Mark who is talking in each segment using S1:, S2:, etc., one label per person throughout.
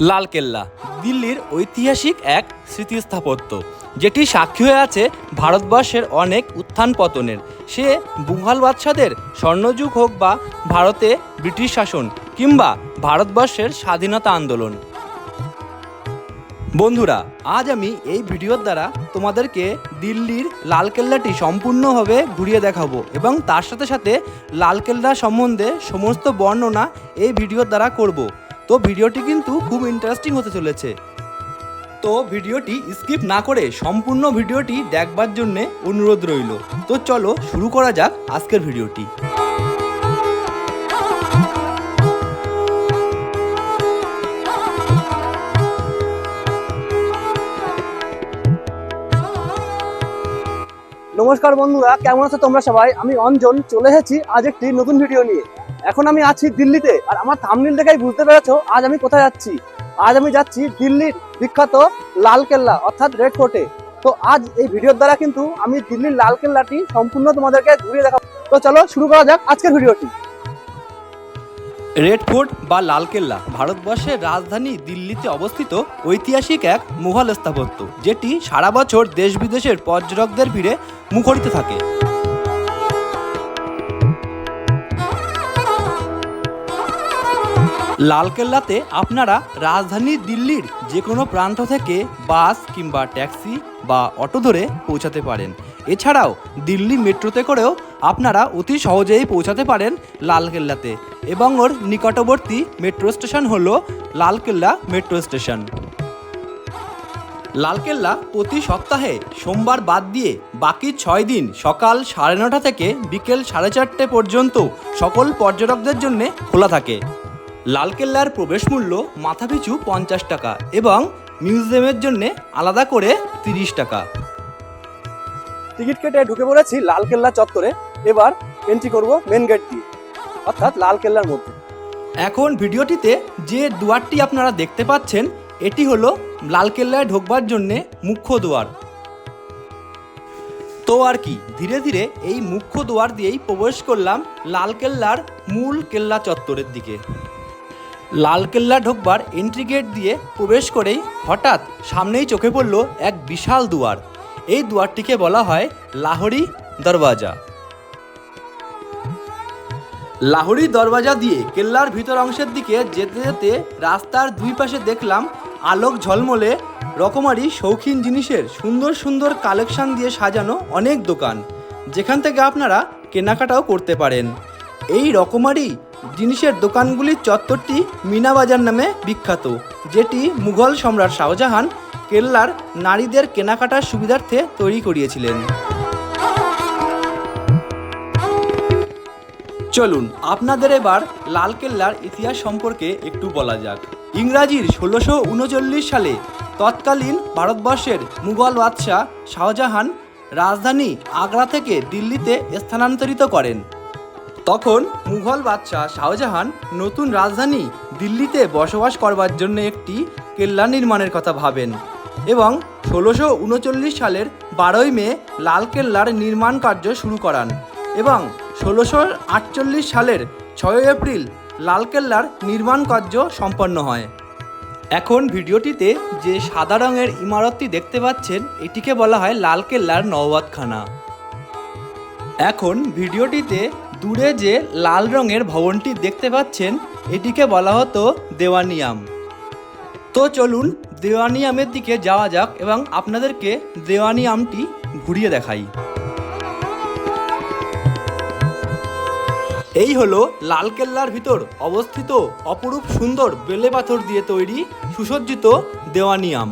S1: লালকেল্লা, দিল্লির ঐতিহাসিক এক স্মৃতিস্থাপত্য। যেটি সাক্ষী হয়ে আছে ভারতবর্ষের অনেক উত্থান পতনের। সে মুঘল বাদশাদের স্বর্ণযুগ হোক বা ভারতে ব্রিটিশ শাসন কিংবা ভারতবর্ষের স্বাধীনতা আন্দোলন। বন্ধুরা, আজ আমি এই ভিডিওর দ্বারা তোমাদেরকে দিল্লির লালকেল্লাটি সম্পূর্ণভাবে ঘুরিয়ে দেখাবো এবং তার সাথে সাথে লালকেল্লা সম্বন্ধে সমস্ত বর্ণনা এই ভিডিওর দ্বারা করব। তো ভিডিওটি কিন্তু খুব ইন্টারেস্টিং হতে চলেছে। তো ভিডিওটি স্কিপ না করে সম্পূর্ণ ভিডিওটি দেখবার জন্যে অনুরোধ রইল। তো চলো শুরু করা যাক আজকের ভিডিওটি।
S2: নমস্কার বন্ধুরা, কেমন আছো তোমরা সবাই? আমি অঞ্জন, চলে এসেছি আজ একটি নতুন ভিডিও নিয়ে। এখন আমি আছি দিল্লিতে। আর আমার থামনিল দেখেই বুঝতে পেরেছ, আজ আমি কোথায় যাচ্ছি? আজ আমি যাচ্ছি দিল্লির বিখ্যাত লাল কেল্লা অর্থাৎ রেড ফোর্টে তো আজ এই ভিডিওর দ্বারা কিন্তু আমি দিল্লির লাল কেল্লাটি সম্পূর্ণ তোমাদেরকে ঘুরিয়ে দেখাবো। তো চলো শুরু করা যাক আজকের ভিডিওটি।
S1: রেড ফোর্ট বা লালকেল্লা ভারতবর্ষের রাজধানী দিল্লিতে অবস্থিত ঐতিহাসিক এক মুঘল স্থাপত্য, যেটি সারা বছর দেশ বিদেশের পর্যটকদের ভিড়ে মুখরিত থাকে। লালকেল্লাতে আপনারা রাজধানী দিল্লির যে কোনো প্রান্ত থেকে বাস কিংবা ট্যাক্সি বা অটো ধরে পৌঁছাতে পারেন। এছাড়াও দিল্লি মেট্রোতে করেও আপনারা অতি সহজেই পৌঁছাতে পারেন লালকেল্লাতে। এবং ওর নিকটবর্তী মেট্রো স্টেশন হলো লালকেল্লা মেট্রো স্টেশন। লালকেল্লা প্রতি সপ্তাহে সোমবার বাদ দিয়ে বাকি ছয় দিন সকাল সাড়ে নটা থেকে বিকেল সাড়ে চারটে পর্যন্ত সকল পর্যটকদের জন্য খোলা থাকে। লালকেল্লার প্রবেশ মূল্য মাথাপিছু পঞ্চাশ টাকা এবং মিউজিয়ামের জন্য আলাদা করে তিরিশ টাকা।
S2: টিকিট কেটে ঢুকে পড়েছি লালকেল্লা চত্বরে। এবার এন্ট্রি করব মেন গেট দিয়ে অর্থাৎ লাল কেল্লার মধ্যে।
S1: এখন ভিডিওটিতে যে দুয়ারটি আপনারা দেখতে পাচ্ছেন এটি হলো লালকেল্লায় ঢোকবার জন্যে মুখ্য দুয়ার। তো আর কি ধীরে ধীরে এই মুখ্য দুয়ার দিয়েই প্রবেশ করলাম লালকেল্লার মূল কেল্লা চত্বরের দিকে। লালকেল্লা ঢোকবার এন্ট্রি গেট দিয়ে প্রবেশ করেই হঠাৎ সামনেই চোখে পড়ল এক বিশাল দুয়ার। এই দুয়ারটিকে বলা হয় লাহোরি দরওয়াজা। লাহোরি দরওয়াজা দিয়ে কেল্লার ভিতর অংশের দিকে যেতে যেতে রাস্তার দুই পাশে দেখলাম আলোক ঝলমলে রকমারি শৌখিন জিনিসের সুন্দর সুন্দর কালেকশন দিয়ে সাজানো অনেক দোকান। যেখান থেকে আপনারা কেনাকাটাও করতে পারেন। এই রকমারি জিনিসের দোকানগুলির চত্বরটি মিনা বাজার নামে বিখ্যাত, যেটি মুঘল সম্রাট শাহজাহান কেল্লার নারীদের কেনাকাটার সুবিধার্থে তৈরি করিয়েছিলেন। চলুন, আপনাদের এবার লালকেল্লার ইতিহাস সম্পর্কে একটু বলা যাক। ইংরাজির ষোলোশো উনচল্লিশ সালে তৎকালীন ভারতবর্ষের মুঘল বাদশাহ শাহজাহান রাজধানী আগ্রা থেকে দিল্লিতে স্থানান্তরিত করেন। তখন মুঘল বাদশাহ শাহজাহান নতুন রাজধানী দিল্লিতে বসবাস করবার জন্য একটি কেল্লা নির্মাণের কথা ভাবেন এবং ষোলোশো উনচল্লিশ সালের বারোই মে লালকেল্লার নির্মাণ কার্য শুরু করান এবং ষোলোশো আটচল্লিশ সালের ছয় এপ্রিল লালকেল্লার নির্মাণ কার্য সম্পন্ন হয়। এখন ভিডিওটিতে যে সাদা রঙের ইমারতটি দেখতে পাচ্ছেন, এটিকে বলা হয় লালকেল্লার নওয়াতখানা। এখন ভিডিওটিতে দূরে যে লাল রঙের ভবনটি দেখতে পাচ্ছেন, এটিকে বলা হতো দেওয়ানিয়াম। তো চলুন দেওয়ানিয়ামের দিকে যাওয়া যাক এবং আপনাদেরকে দেওয়ানিয়ামটি ঘুরিয়ে দেখাই। এই হলো লালকেল্লার ভিতর অবস্থিত অপরূপ সুন্দর বেলে পাথর দিয়ে তৈরি সুসজ্জিত দেওয়ানিয়াম।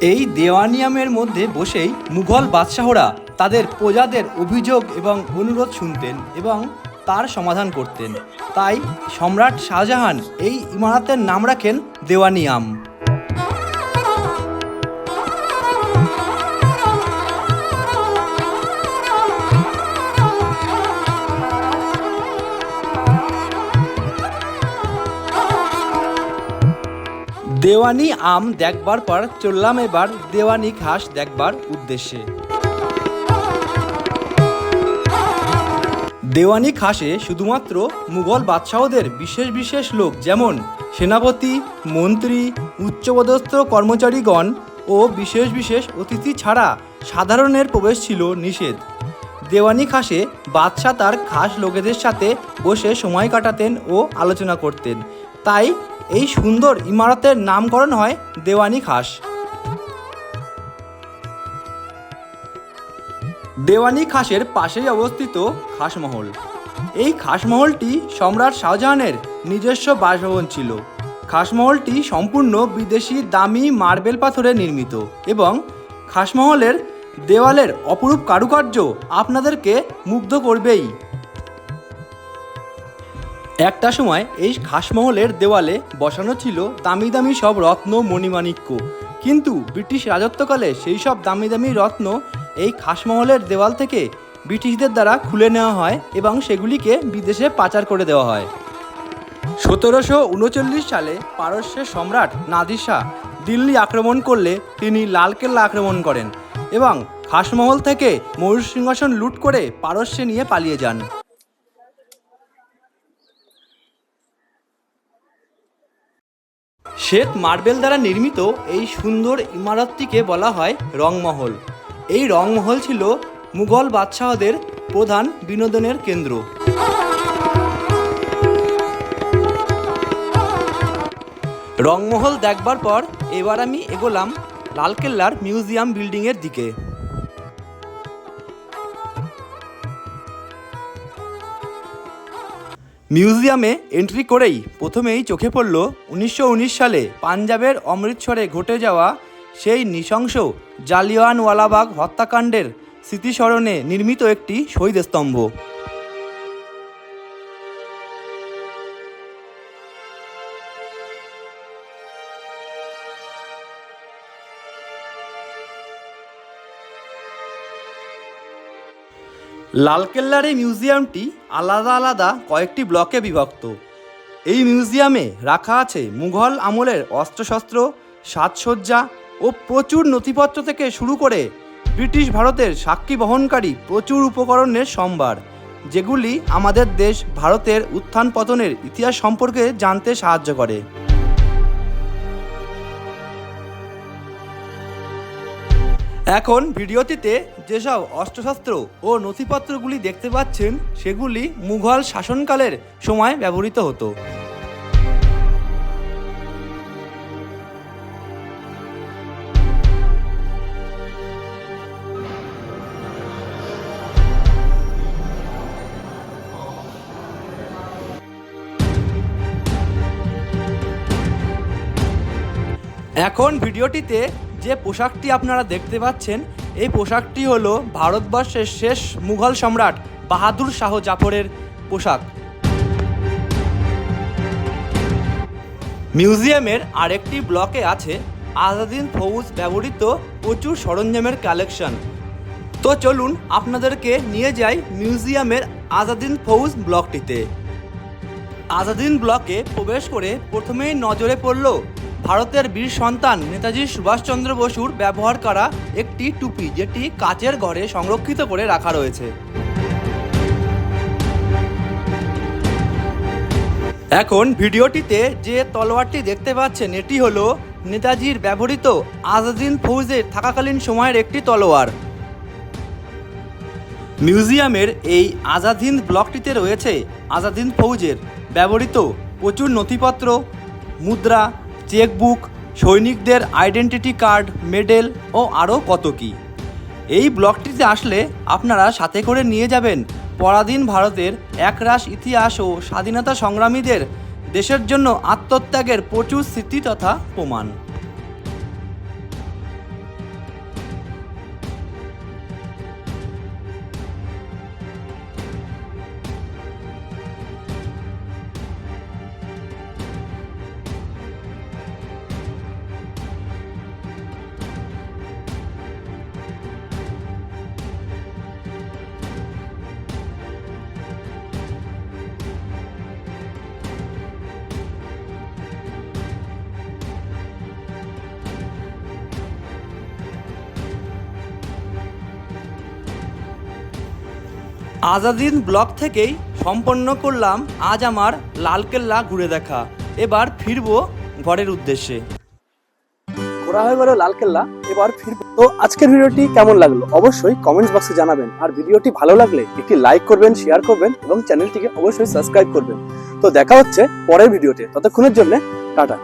S1: এই দেওয়ানিয়ামের মধ্যে বসেই মুঘল বাদশাহরা তাদের প্রজাদের অভিযোগ এবং অনুরোধ শুনতেন এবং তার সমাধান করতেন। তাই সম্রাট শাহজাহান এই ইমারতের নাম রাখেন দেওয়ানিয়াম। দেওয়ানি আম দেখবার পর, চললাম এবার দেওয়ানি ঘাস দেখবার উদ্দেশ্যে। দেওয়ানি খাসে শুধুমাত্র মুঘল বাদশাহদের বিশেষ বিশেষ লোক যেমন সেনাপতি, মন্ত্রী, উচ্চপদস্থ কর্মচারীগণ ও বিশেষ বিশেষ অতিথি ছাড়া সাধারণের প্রবেশ ছিল নিষেধ। দেওয়ানি খাসে বাদশাহ তার খাস লোকেদের সাথে বসে সময় কাটাতেন ও আলোচনা করতেন। তাই এই সুন্দর ইমারতের নামকরণ হয় দেওয়ানি খাস। দেওয়ানি খাসের পাশেই অবস্থিত খাসমহল। এই খাসমহলটি সম্রাট শাহজাহানের নিজস্ব বাসভবন ছিল। খাসমহলটি সম্পূর্ণ বিদেশি দামি মার্বেল পাথরে নির্মিত এবং খাসমহলের দেওয়ালের অপরূপ কারুকার্য আপনাদেরকে মুগ্ধ করবেই। একটা সময় এই খাসমহলের দেওয়ালে বসানো ছিল দামি দামি সব রত্ন মণিমাণিক্য। কিন্তু ব্রিটিশ রাজত্বকালে সেই সব দামি দামি রত্ন এই খাসমহলের দেওয়াল থেকে ব্রিটিশদের দ্বারা খুলে নেওয়া হয় এবং সেগুলিকে বিদেশে পাচার করে দেওয়া হয়। সতেরোশো উনচল্লিশ সালে পারস্যের সম্রাট শাহ দিল্লি আক্রমণ করলে তিনি লালকেল্লা আক্রমণ করেন এবং খাসমহল থেকে ময়ূর সিংহাসন লুট করে পারস্যে নিয়ে পালিয়ে যান। শ্বেত মার্বেল দ্বারা নির্মিত এই সুন্দর ইমারতটিকে বলা হয় রংমহল। এই রংমহল ছিল মুঘল বাদশাহদের প্রধান বিনোদনের কেন্দ্র। রংমহল দেখবার পর এবার আমি এগোলাম লালকেল্লার মিউজিয়াম বিল্ডিংয়ের দিকে। মিউজিয়ামে এন্ট্রি করেই প্রথমেই চোখে পড়ল উনিশশো উনিশ সালে পাঞ্জাবের অমৃতসরে ঘটে যাওয়া সেই নৃশংস জালিয়ানওয়ালাবাগ হত্যাকাণ্ডের স্মৃতিস্মরণে নির্মিত একটি শহীদ স্তম্ভ লালকেল্লার এই মিউজিয়ামটি আলাদা আলাদা কয়েকটি ব্লকে বিভক্ত। এই মিউজিয়ামে রাখা আছে মুঘল আমলের অস্ত্রশস্ত্র, সাজসজ্জা ও প্রচুর নথিপত্র থেকে শুরু করে ব্রিটিশ ভারতের সাক্ষী বহনকারী প্রচুর উপকরণের সম্ভার, যেগুলি আমাদের দেশ ভারতের উত্থান পতনের ইতিহাস সম্পর্কে জানতে সাহায্য করে। এখন ভিডিওটিতে যেসব অস্ত্রশস্ত্র ও নথিপত্রগুলি দেখতে পাচ্ছেন, সেগুলি মুঘল শাসনকালের সময় ব্যবহৃত হতো। এখন ভিডিওটিতে যে পোশাকটি আপনারা দেখতে পাচ্ছেন, এই পোশাকটি হলো ভারতবর্ষের শেষ মুঘল সম্রাট বাহাদুর শাহ জাফরের পোশাক। মিউজিয়ামের আরেকটি ব্লকে আছে আজাদিন ফৌজ ব্যবহৃত প্রচুর সরঞ্জামের কালেকশন। তো চলুন আপনাদেরকে নিয়ে যাই মিউজিয়ামের আজাদিন ফৌজ ব্লকটিতে। আজাদিন ব্লকে প্রবেশ করে প্রথমেই নজরে পড়ল ভারতের বীর সন্তান নেতাজি সুভাষচন্দ্র বসুর ব্যবহার করা একটি টুপি, যেটি কাচের ঘরে সংরক্ষিত করে রাখা রয়েছে। এখন ভিডিওটিতে যে তলোয়ারটি দেখতে পাচ্ছেন, এটি হলো নেতাজির ব্যবহৃত আজাদিন ফৌজের থাকাকালীন সময়ের একটি তলোয়ার। মিউজিয়ামের এই আজাদিন ব্লকটিতে রয়েছে আজাদিন ফৌজের ব্যবহৃত প্রচুর নথিপত্র, মুদ্রা চেকবুক, সৈনিকদের আইডেন্টিটি কার্ড, মেডেল ও আরও কত কী। এই ব্লগটিতে আসলে আপনারা সাথে করে নিয়ে যাবেন পরাধীন ভারতের একরাশ ইতিহাস ও স্বাধীনতা সংগ্রামীদের দেশের জন্য আত্মত্যাগের প্রচুর স্মৃতি তথা প্রমাণ। আজাদিন ব্লক থেকেই সম্পন্ন করলাম আজ আমার লালকেল্লা ঘুরে দেখা। এবার ফিরবো ঘরের উদ্দেশ্যে।
S2: ঘোরা হয়ে গেল লালকেল্লা এবার ফিরবো। তো আজকের ভিডিওটি কেমন লাগল? অবশ্যই কমেন্টস বক্সে জানাবেন। আর ভিডিওটি ভালো লাগলে একটি লাইক করবেন শেয়ার করবেন এবং চ্যানেলটিকে অবশ্যই সাবস্ক্রাইব করবেন। তো দেখা হচ্ছে পরের ভিডিওতে। ততক্ষণের জন্য টাটা।